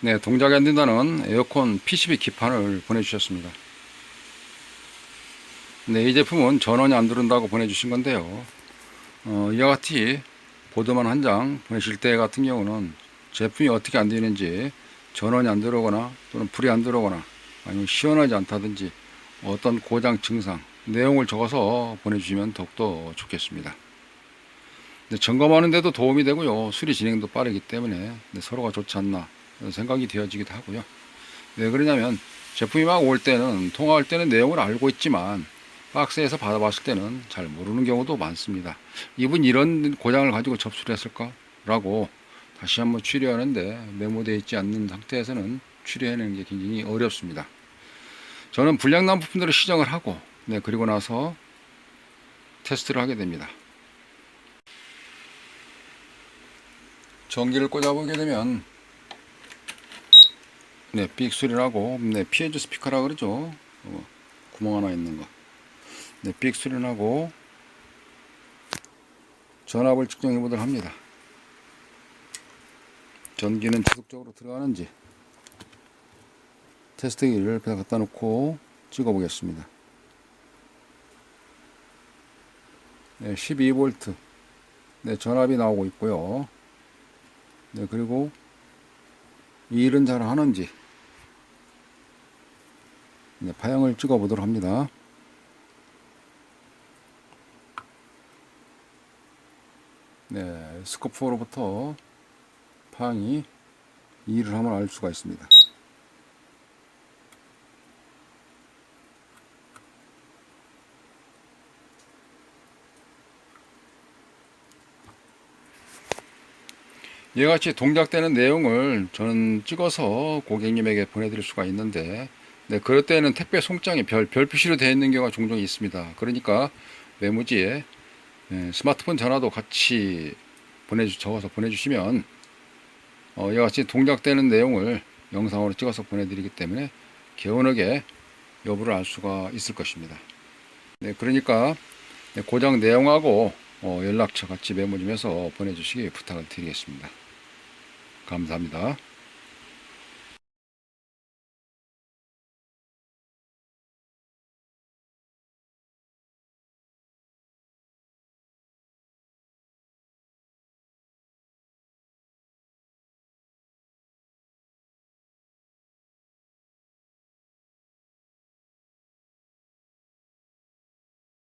네, 동작이 안 된다는 에어컨 PCB 기판을 보내주셨습니다. 네, 이 제품은 전원이 안 들어온다고 보내주신 건데요. 어, 이와 같이 보드만 한 장 보내실 때 같은 경우는 제품이 어떻게 안 되는지 전원이 안 들어오거나 또는 불이 안 들어오거나 아니면 시원하지 않다든지 어떤 고장 증상 내용을 적어서 보내주시면 더욱더 좋겠습니다. 네, 점검하는데도 도움이 되고요. 수리 진행도 빠르기 때문에 네, 서로가 좋지 않나 생각이 되어지기도 하고요. 왜 그러냐면 제품이 막 올 때는 통화할 때는 내용을 알고 있지만 박스에서 받아봤을 때는 잘 모르는 경우도 많습니다. 이분 이런 고장을 가지고 접수를 했을까? 라고 다시 한번 추리하는데 메모되어 있지 않는 상태에서는 추리해내는 게 굉장히 어렵습니다. 저는 불량난 부품들을 시정을 하고 네, 그리고 나서 테스트를 하게 됩니다. 전기를 꽂아보게 되면 네, 삑 소리를 하고 네, 피해주 스피커라 그러죠. 어, 구멍 하나 있는 거. 네, 삑 소리 나고 전압을 측정해 보도록 합니다. 전기는 지속적으로 들어가는지 테스트기를 옆에 갖다 놓고 찍어 보겠습니다. 네, 12V. 네, 전압이 나오고 있고요. 네, 그리고 이 일은 잘 하는지 네, 파형을 찍어 보도록 합니다. 네, 스코프로부터 파형이 이 일을 하면 알 수가 있습니다. 이와 같이 동작되는 내용을 저는 찍어서 고객님에게 보내드릴 수가 있는데 네, 그럴 때는 택배 송장이 별, 별 표시로 되어 있는 경우가 종종 있습니다. 그러니까 메모지에 예, 스마트폰 전화도 같이 보내주, 적어서 보내주시면 어, 이와 같이 동작되는 내용을 영상으로 찍어서 보내드리기 때문에 개운하게 여부를 알 수가 있을 것입니다. 네, 그러니까 네, 고장 내용하고 어, 연락처 같이 메모 좀 해서 보내주시기 부탁을 드리겠습니다. 감사합니다.